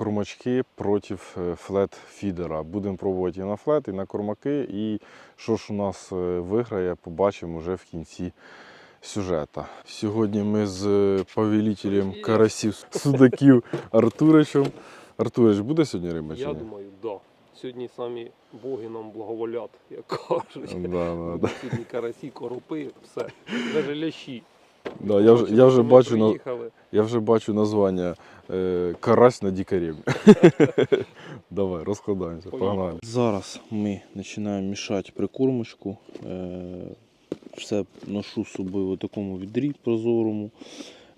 кормачки проти флет-фідера. Будемо пробувати і на флет, і на кормаки. І що ж у нас е, виграє, побачимо вже в кінці сюжета. Сьогодні ми з е, повелителем карасів судаків Артуричем. Артурич, буде сьогодні риба Я думаю, да. Сьогодні самі боги нам благоволять, як кажуть. Да, да, да. Сьогодні карасі, коропи, все. Навіть лящі. Да, я, вже, я, вже бачу, на, приїхали. я вже бачу названня е, Карась на дікарів. Давай, розкладаємося, Поїхали. погнали. Зараз ми починаємо мішати прикормочку. Е, Все ношу з собою у такому відрі прозорому.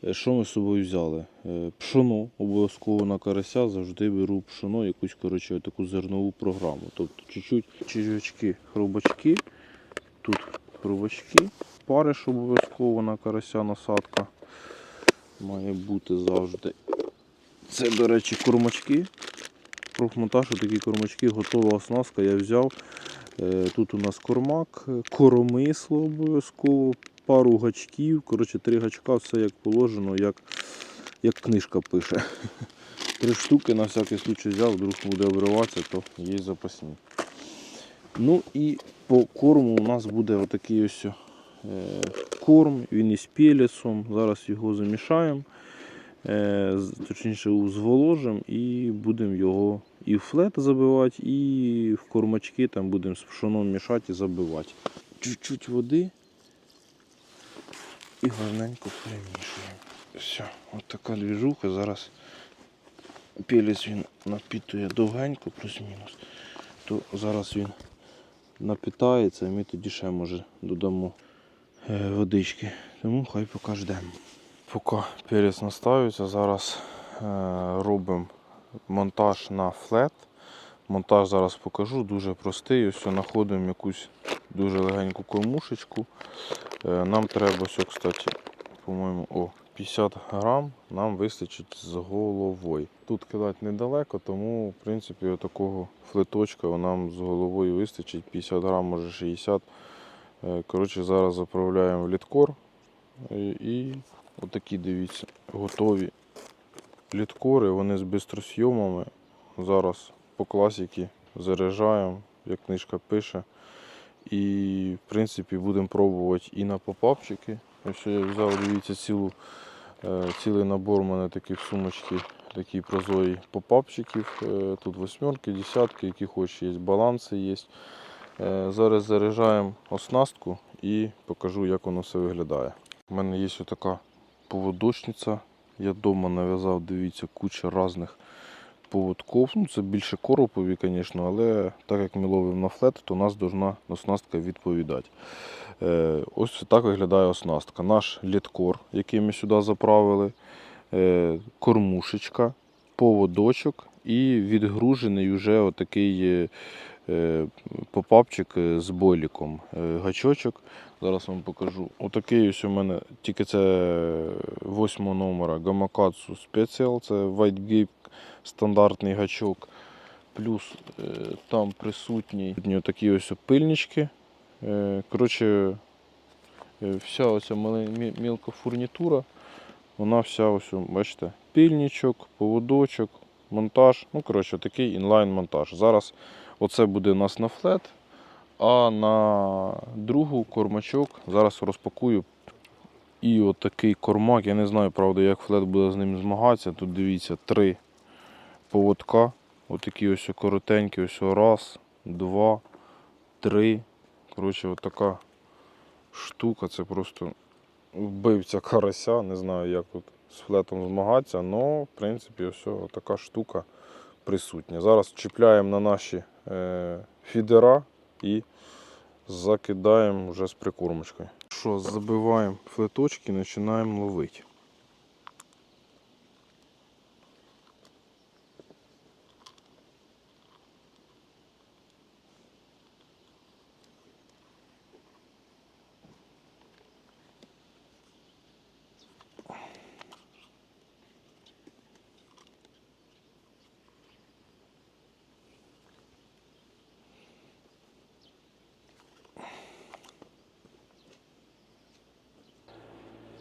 Е, Що ми з собою взяли? Е, Пшоно обов'язково на карася завжди беру пшоно, якусь коротше, таку зернову програму. Тобто чуть-чуть черв'ячки, хробачки, тут хробачки, париш обов'язково на карася насадка. Має бути завжди. Це, до речі, кормачки профмонтаж, такі кормачки, готова оснастка. Я взяв. Е, Тут у нас кормак, коромисло обов'язково, пару гачків. Коротше, три гачка, все як положено, як, як книжка пише. Три штуки на всякий случай взяв, вдруг буде обриватися, то є запасні. Ну і по корму у нас буде отакий ось корм, він із пелесом. Зараз його замішаємо. Е, точніше зволожимо і будемо його і в флет забивати, і в кормачки там будемо з пшоном мішати і забивати. Чуть-чуть води і гарненько перемішуємо. Все, от така двіжуха. Зараз пелець він напітує довгенько, плюс-мінус. То зараз він напітається і ми тоді ще може додамо е, водички. Тому хай поки ждемо. Поки перець наставиться, зараз е, робимо монтаж на флет. Монтаж зараз покажу, дуже простий. Ось знаходимо якусь дуже легеньку кормушечку. Е, нам треба ось, кстати, по-моєму, о, 50 грам нам вистачить з головою. Тут кидати недалеко, тому в принципі отакого флеточка нам з головою вистачить 50 грам, може 60. Е, Коротше, зараз заправляємо в літкор і, і Отакі, дивіться, готові літкори, вони з бистросйомами. Зараз по класіки заряджаємо, як книжка пише. І в принципі будемо пробувати і на попапчики. Ось я взяв, дивіться, цілу, е, цілий набор у мене таких сумочки, такі прозорі попапчиків. Е, Тут восьмерки, десятки, які хоч є, баланси є. Е, Зараз заряджаємо оснастку і покажу, як воно все виглядає. У мене є ось така поводочниця. Я вдома нав'язав, дивіться, куча різних поводків. Ну, це більше коропові, звісно, але так як ми ловимо на флет, то у нас должна оснастка відповідати. Е, ось так виглядає оснастка. Наш літкор, який ми сюди заправили, е, кормушечка, поводочок і відгружений вже отакий попапчик е, з бойліком. Е, гачочок. Зараз вам покажу. Отакий ось у мене, тільки це восьмого номера Gamakatsu Special, це White Gape стандартний гачок. Плюс е, там присутні такі ось пильнички. Е, коротше, е, вся оця мілка фурнітура, вона вся ось, бачите, пильничок, поводочок, монтаж. Ну, коротше, такий інлайн-монтаж. Зараз оце буде у нас на флет. А на другу кормачок зараз розпакую. І отакий кормак. Я не знаю, правда, як флет буде з ним змагатися. Тут дивіться, три поводка. Отакі ось коротенькі, ось раз, два, три. Коротше, отака штука. Це просто вбивця карася. Не знаю, як тут з флетом змагатися, але в принципі ось така штука присутня. Зараз чіпляємо на наші фідера і закидаємо вже з прикормочкою. Що, забиваємо флеточки, починаємо ловити.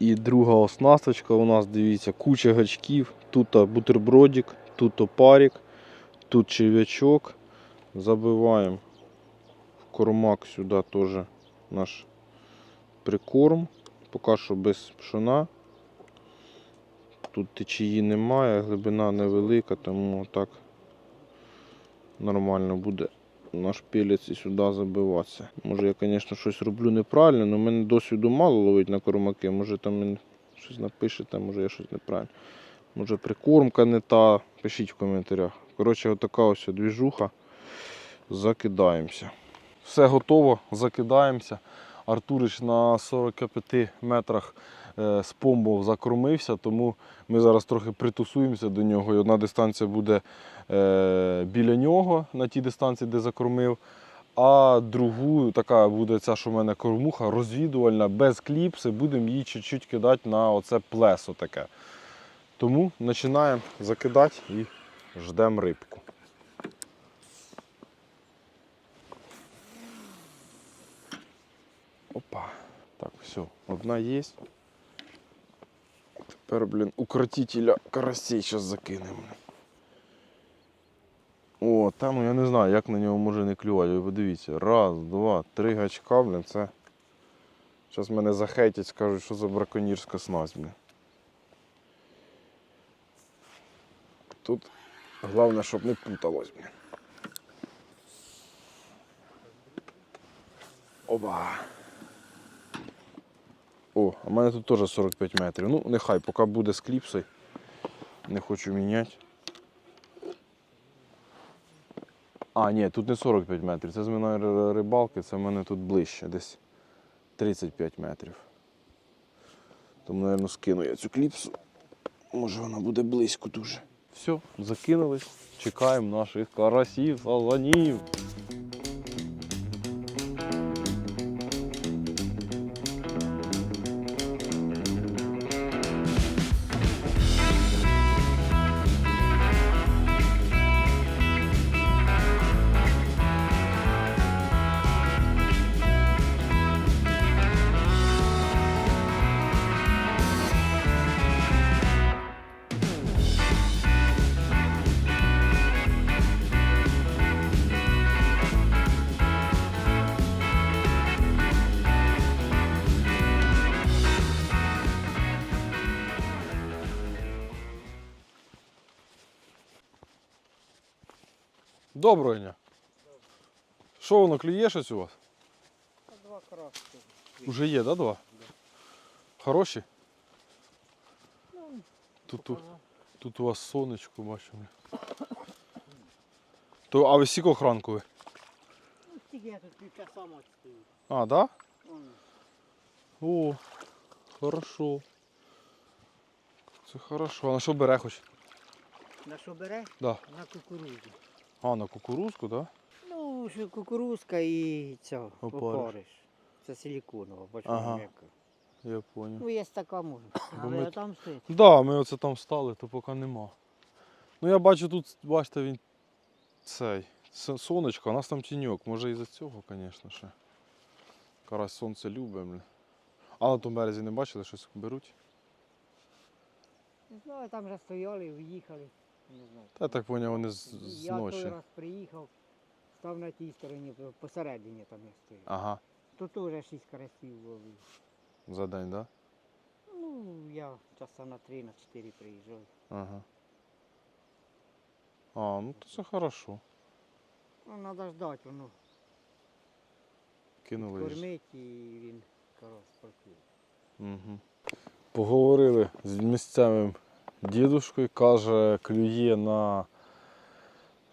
І друга оснасточка у нас, дивіться, куча гачків. Тут бутербродик, тут опарик, тут черв'ячок. Забиваємо в кормак сюди теж наш прикорм. Поки що без пшона. Тут течії немає, глибина невелика, тому так нормально буде наш пілець і сюди забиватися. Може я, звісно, щось роблю неправильно, але в мене досвіду мало ловить на кормаки. Може там щось напишете, може я щось неправильно. Може прикормка не та. Пишіть в коментарях. Коротше, отака ось двіжуха. Закидаємося. Все готово, закидаємося. Артурич на 45 метрах е, з помбов закормився, тому ми зараз трохи притусуємося до нього. І одна дистанція буде е, біля нього на тій дистанції, де закормив. А другу, така буде ця, що в мене кормуха, розвідувальна, без кліпси, будемо її чуть-чуть кидати на оце плесо таке. Тому починаємо закидати і ждемо рибку. Опа. Так, все, одна є. Тепер, блін, укротителя карасей зараз закинемо. О, там ну, я не знаю, як на нього може не клювати. Ви подивіться. Раз, два, три гачка, блін, це. Зараз мене захейтять, скажуть, що за браконьєрська снасть, блін. Тут головне, щоб не путалось, блін. Оба. О, а в мене тут теж 45 метрів. Ну, нехай, поки буде з кліпсою. Не хочу міняти. А, ні, тут не 45 метрів. Це з мене рибалки, це в мене тут ближче, десь 35 метрів. Тому, мабуть, скину я цю кліпсу. Може вона буде близько дуже. Все, закинулись. Чекаємо наших карасів, сазанів. Доброго дня. Що воно клює щось у вас? Два краски. Уже є, да, два? Хороші? Тут, у- тут у вас сонечко, бачимо. То, а ви скільки ранку ви? Ну, стільки я тут півчаса мать стою. А, да? Вон, О, хорошо. Це хорошо. А на що бере хоч? На що бере? Да. На кукурудзу. А, на кукурузку, да? Ну, що кукурузка і цього, Опариш. опариш. Це силіконова, бачу, Ага. м'яка. Я понял. Ну, є така може. Але ми- там стоїть. Да, ми оце там стали, то поки нема. Ну я бачу тут, бачите, він цей. с- Сонечко, а у нас там тіньок. Може із-за цього, звісно ще. Карась сонце любить. блін. А на тому березі не бачили, щось беруть? Не знаю, там вже стояли, виїхали. Не знаю. Та так поняв, вони з, з я той ночі. раз приїхав, став на тій стороні, посередині там я стою. Ага, Тут теж шість карасів ловив. за день, так? Да? Ну, я часа на три, на чотири приїжджав. Ага. А, ну то це хорошо. Ну, треба ждати, воно Кинули. ж. кормить і він карась прокує. Угу. Поговорили з місцевим дідушкою, каже, клює на,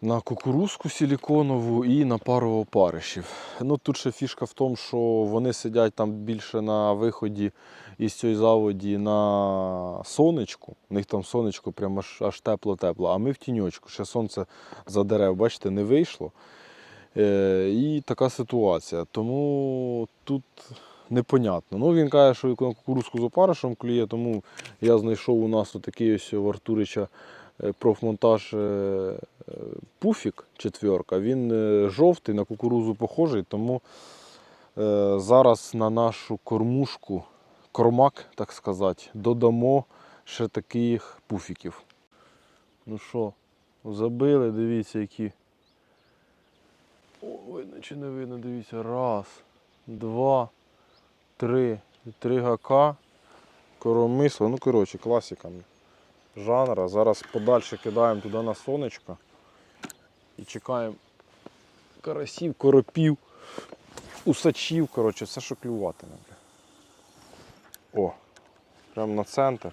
на кукурузку силіконову і на пару опаришів. Ну, тут ще фішка в тому, що вони сидять там більше на виході із цієї заводі на сонечку. У них там сонечко прямо аж, тепло-тепло, а ми в тіньочку. Ще сонце за дерев, бачите, не вийшло. Е, і така ситуація. Тому тут непонятно. Ну, він каже, що кукурузку з опаришем клює, тому я знайшов у нас отакий ось в Артурича е, профмонтаж е, е, пуфік четверка. Він жовтий, на кукурузу похожий, тому зараз на нашу кормушку, кормак, так сказати, додамо ще таких пуфіків. Ну що, Забили, дивіться, які. О, видно чи не видно, дивіться. Раз, два, три. Три гака. Коромисло. Ну, коротше, класика. Жанра. Зараз подальше кидаємо туди на сонечко. І чекаємо карасів, коропів, усачів, коротше, все, що клюватиме. бля. О, прямо на центр.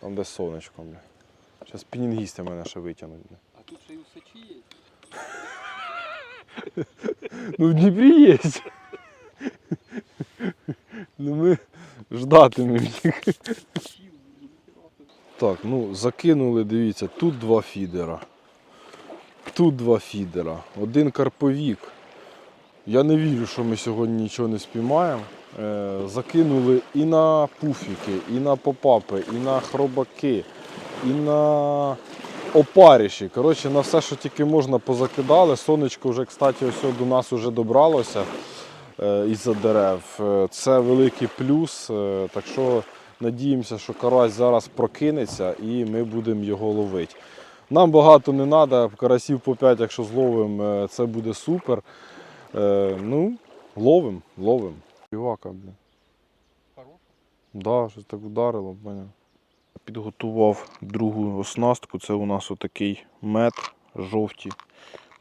Там де сонечко, бля. Зараз пінінгісти мене ще витягнуть. Бля. А тут ще й усачі є. Ну в Дніпрі є. Ну ми ждатимемо їх. Так, ну закинули, дивіться, тут два фідера. Тут два фідера. Один карповік. Я не вірю, що ми сьогодні нічого не спіймаємо. Е, закинули і на пуфіки, і на попапи, і на хробаки, і на опаріші. Коротше, на все, що тільки можна, позакидали. Сонечко вже, кстати, ось до нас вже добралося із-за дерев. Е, Це великий плюс. е, Так що надіємося, що карась зараз прокинеться і ми будемо його ловити. Нам багато не треба, карасів по 5, якщо зловимо, е, це буде супер. Е, Ну, ловимо, ловимо. Півака, блін. Хороша. Да, щось так вдарило, поняв. Підготував другу оснастку. Це у нас отакий мед, жовті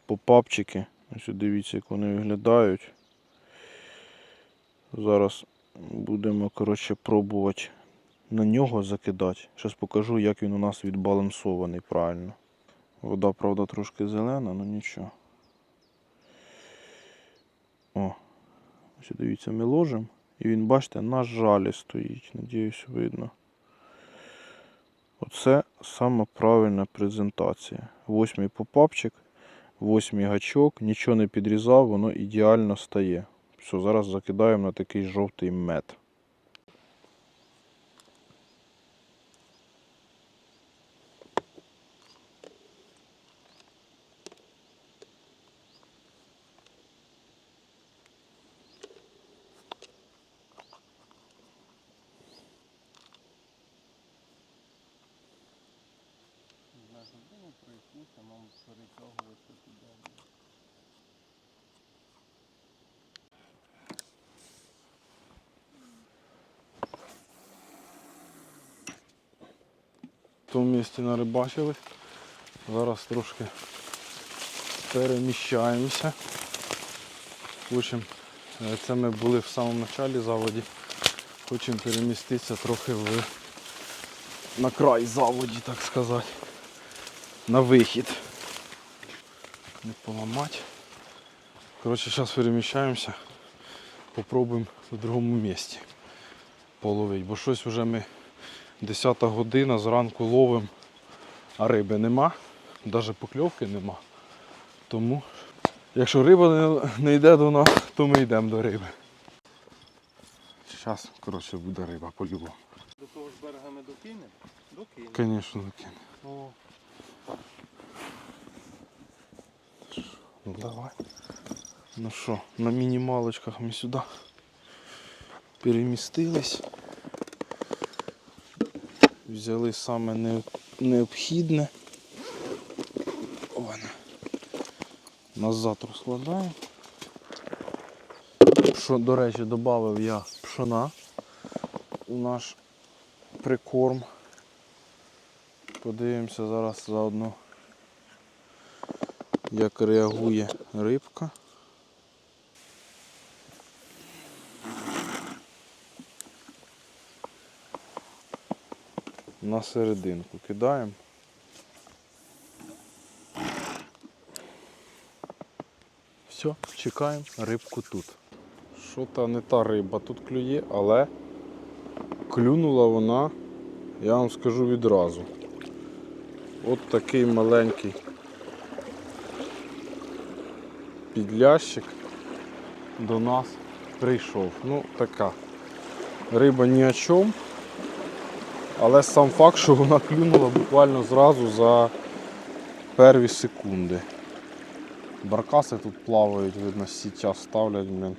попапчики. Ось дивіться, як вони виглядають. Зараз будемо коротше, пробувати на нього закидати. Зараз покажу, як він у нас відбалансований правильно. Вода, правда, трошки зелена, але нічого. О, ось дивіться, ми ложимо. І він, бачите, на жалі стоїть. Надіюсь, видно. Оце саме правильна презентація. Восьмий попапчик, восьмий гачок, нічого не підрізав, воно ідеально стає. Все, зараз закидаємо на такий жовтий мед. Тому місці нарибачили. Зараз трошки переміщаємося. Хочемо, е, це ми були в самому началі заводі. Хочемо переміститися трохи в, на край заводі, так сказати. На вихід. Не поламати. Коротше, зараз переміщаємося. Попробуємо в другому місці половити. Бо щось вже ми 10 година, зранку ловимо, а риби нема, навіть покльовки нема. Тому, якщо риба не, не йде до нас, то ми йдемо до риби. Зараз, коротше, буде риба по-любому. До того ж берега не докинемо? Докинемо. Звісно, закину. О, Ну давай. Ну що, на мінімалочках ми сюди перемістились. Взяли саме необхідне. Вона. Назад розкладаємо. Що, до речі, додав я пшона у наш прикорм. Подивимося зараз заодно як реагує рибка. На серединку кидаємо. Все, чекаємо рибку тут. Що та не та риба тут клює, але клюнула вона, я вам скажу відразу. От такий маленький підлящик до нас прийшов. Ну, така риба ні о чому. Але сам факт, що вона клюнула буквально зразу за перві секунди. Баркаси тут плавають, видно, сітя ставлять, блін.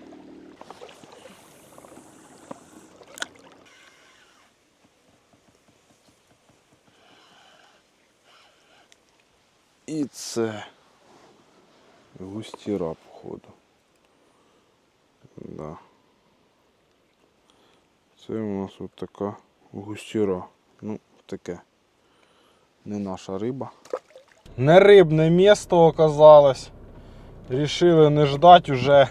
І це густіра, походу. Да. Це у нас от така густіра. Ну, таке. Не наша риба. Не рибне місто оказалось. Рішили не ждати уже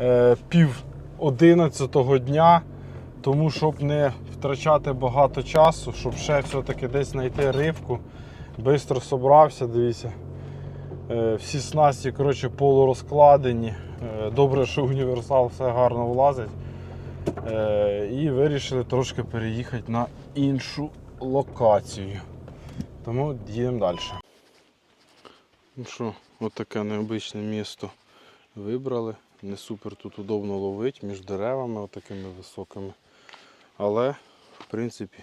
е, пів одинадцятого дня, тому щоб не втрачати багато часу, щоб ще все-таки десь знайти рибку. Бистро собрався, дивіться. Е, всі снасті коротше, полурозкладені. Е, добре, що універсал все гарно влазить. Е, і вирішили трошки переїхати на іншу локацію. Тому їдемо далі. Ну що, от необичне місто вибрали. Не супер тут удобно ловити між деревами отакими високими. Але, в принципі,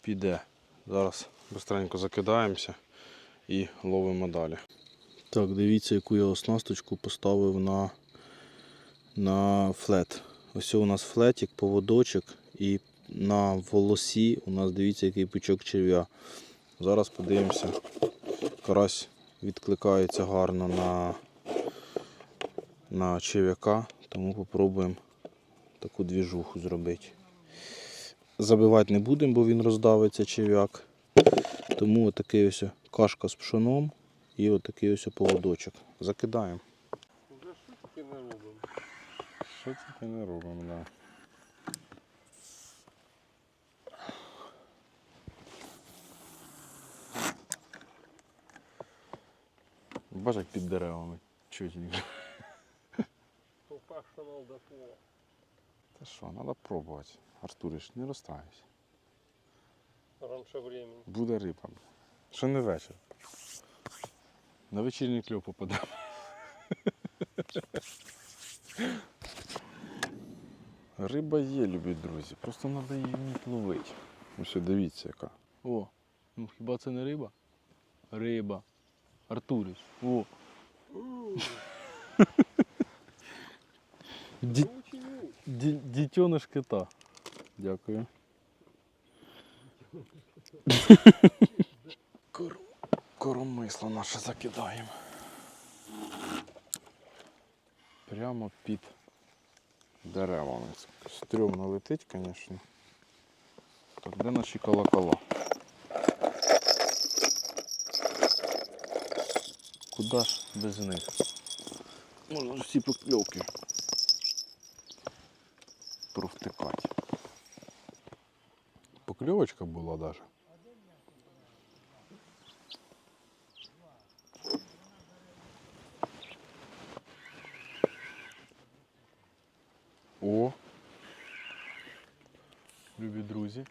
піде. Зараз швидко закидаємося і ловимо далі. Так, дивіться, яку я оснасточку поставив на, на флет. Ось у нас флетик, поводочок і на волосі у нас дивіться, який пучок черв'я. Зараз подивимося. Карась відкликається гарно на, на черв'яка, тому попробуємо таку двіжуху зробити. Забивати не будемо, бо він роздавиться черв'як. Тому отакий ось кашка з пшоном і отакий ось поводочок. Закидаємо. Що тільки не робимо, да. Бачиш, як під деревами. Чутенько. Professional default. Та що, треба пробувати. Артуриш, не розстраюйся. Раніше времени. Буде риба. Що не вечір. На вечірній кльов попадемо. Риба є, любі друзі, просто треба її вміти ловити. Ось дивіться яка. О, ну хіба це не риба? Риба. Артурич. О. Ді, дітьониш кита. Дякую. Кор... Коромисло наше закидаємо. Прямо під деревами. Стрьомно летить, звісно. Так, де наші колокола? Куди ж без них? Можна ж всі покльовки. провтикати. Покльовочка була даже. О! Любі друзі,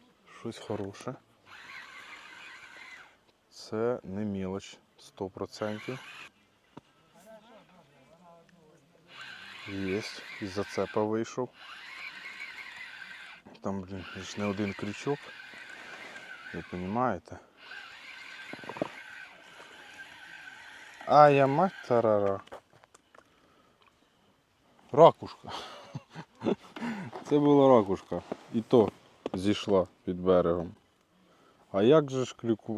щось хороше. Це не мілоч 100%. Єсть, із зацепа вийшов. Там, блін, ж не один крючок. Ви розумієте? А я мать тарара. Ракушка. Це була ракушка. І то зійшла під берегом. А як же ж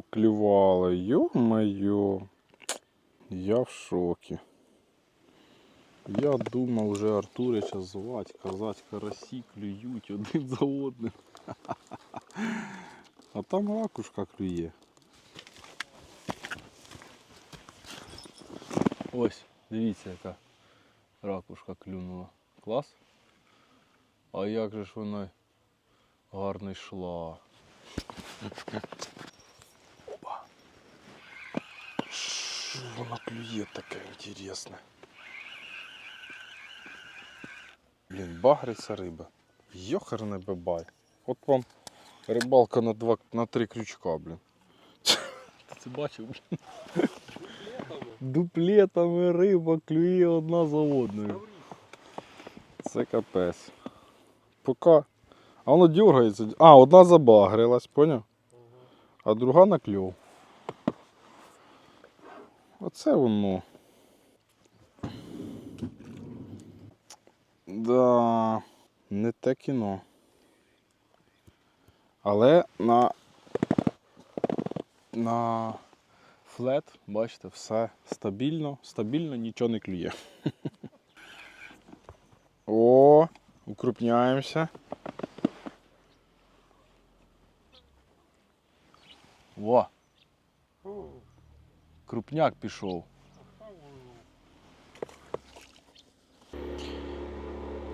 клювала? Йо-моє. Я в шокі. Я думав вже Артурича звати, казати, карасі клюють один за одним. А там ракушка клює. Ось, дивіться, яка ракушка клюнула. Клас? А як же ж вона гарно йшла. Що вона клює таке інтересне. Блін, багриться риба. Йохарне бабай. От вам рибалка на два, на три крючка, блін. Ти це бачив? Летами. Дуплетами риба клює одна за одною. Це капець. Поки. А воно дергається. А, одна забагрилась, поняв? А друга на. Оце воно. Да, не те кіно. Але на, на флет, бачите, все стабільно, стабільно, нічого не клює. О, укрупняємося. Во. Крупняк пішов.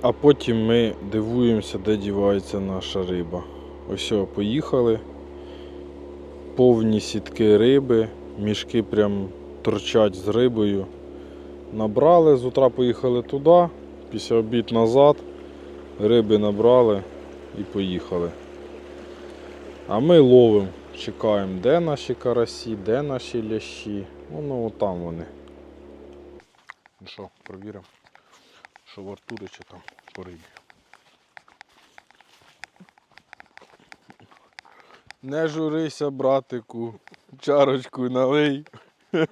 А потім ми дивуємося, де дівається наша риба. Ось о, поїхали. Повні сітки риби, мішки прям торчать з рибою. Набрали, з утра поїхали туди, після обід назад. Риби набрали і поїхали. А ми ловимо, чекаємо, де наші карасі, де наші лящі. Воно отам вони. Ну що, провіримо, що в Артурича там по рибі. Не журися, братику, чарочку налий. Та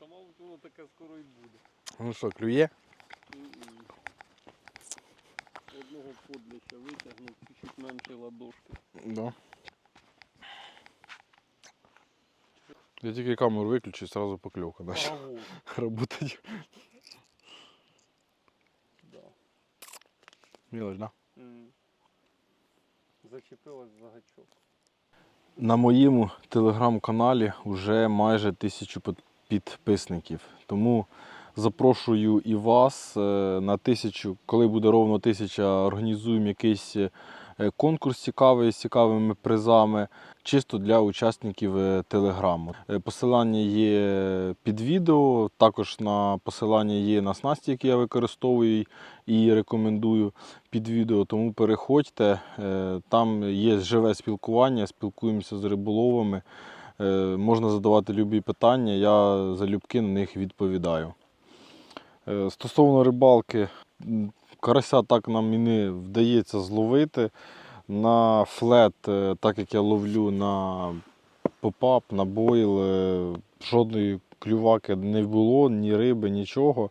мабуть воно таке скоро і буде. Ну що, клює? Одного подлища витягнув, чуть менше ладошки. Да. Я тільки камеру виключу, сразу покльовка наша. Работать. да. Мілоч, да? Зачепилась за гачок. На моєму телеграм-каналі вже майже тисячу підписників. Тому запрошую і вас е, на тисячу, коли буде ровно тисяча, організуємо якийсь е, конкурс цікавий з цікавими призами, чисто для учасників е, телеграму. Е, Посилання є під відео, також на посилання є на снасті, які я використовую і рекомендую під відео. Тому переходьте, е, там є живе спілкування, спілкуємося з риболовами. Е, Можна задавати любі питання, я залюбки на них відповідаю. Е, Стосовно рибалки, карася так нам і не вдається зловити. На флет, е, так як я ловлю на попап, на бойл, е, жодної клюваки не було, ні риби, нічого.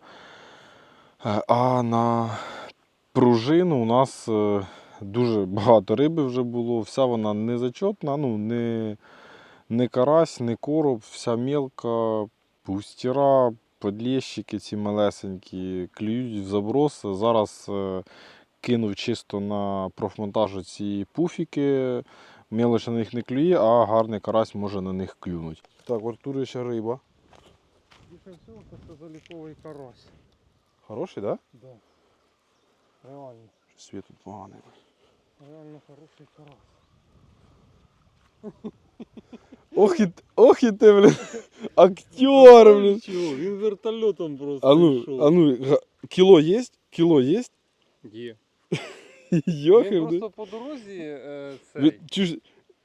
Е, А на пружину у нас дуже багато риби вже було, вся вона незачетна, ну, не, не карась, не короб, вся мелка, пустіра, подлєщики ці малесенькі, клюють в заброс. Зараз е, кинув чисто на профмонтажу ці пуфіки. Мелоч на них не клює, а гарний карась може на них клюнути. Так, в Артурі ще риба. Більше всього, це заліковий карась. Хороший, так? Да. Реально, Да? Світ тут поганий. реально хороший карась. Ох і, ох і ти, блін, актер, блін. Чого? Він вертольотом просто А ну, йшов. а ну, га- кіло є? Кіло є? Є. Йохер, Він блін. просто по дорозі е, цей, чуєш,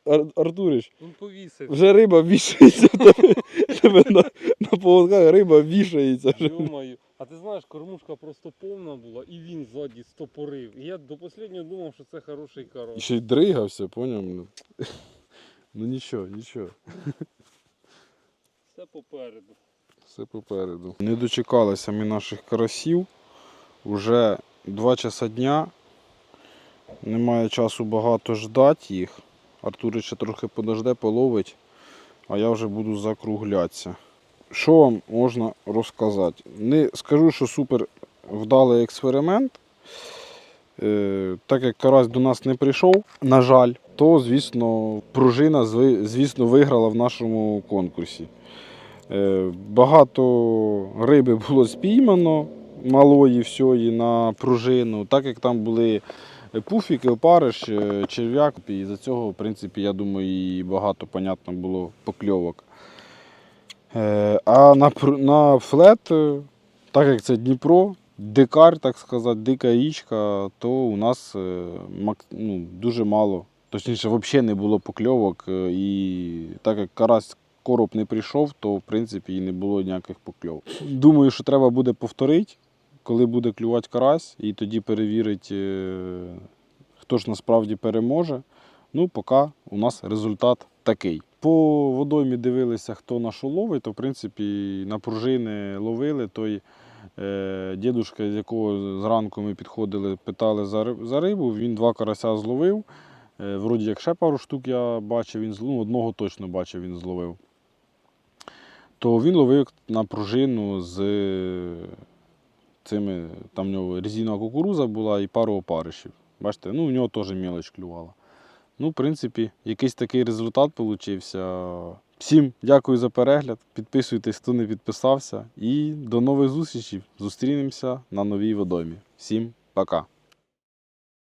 Ар- Артурич, він повісив. вже риба вішається тебе, тебе на, на поводках риба вішається. вже. Йомаю. А ти знаєш, кормушка просто повна була, і він ззаді стопорив. І я до останнього думав, що це хороший І карась. ще й дригався, поняв? Ну, ну нічого, нічого. Все попереду. Все попереду. Не дочекалися ми наших карасів. Уже 2 часа дня. Немає часу багато ждати їх. Артурич ще трохи подожде, половить, а я вже буду закруглятися. Що вам можна розказати? Не скажу, що супер вдалий експеримент. Е, так як карась до нас не прийшов, на жаль, то, звісно, пружина, звісно, виграла в нашому конкурсі. Е, Багато риби було спіймано, малої всьої на пружину, так як там були пуфіки, опариш, е, черв'як, і за цього, в принципі, я думаю, і багато, понятно, було покльовок. Е, А на, на флет, так як це Дніпро, дикар, так сказати, дика річка, то у нас ну, дуже мало. Точніше, взагалі не було покльовок. е, І так як карась короб не прийшов, то в принципі і не було ніяких покльовок. Думаю, що треба буде повторити, коли буде клювати карась, і тоді перевірити, е, хто ж насправді переможе. Ну, поки у нас результат такий. По водоймі дивилися, хто на що ловить, то в принципі на пружини ловили. Той е, дідушка, з якого зранку ми підходили, питали за рибу, він два карася зловив. Е, Вроді як ще пару штук я бачив, він ну, одного точно бачив, він зловив. То він ловив на пружину з цими, там в нього резинова кукуруза була і пару опаришів. Бачите, ну в нього теж мелоч клювала. Ну, в принципі, якийсь такий результат получився. Всім дякую за перегляд. Підписуйтесь, хто не підписався. І до нових зустрічей. Зустрінемося на новій водомі. Всім пока!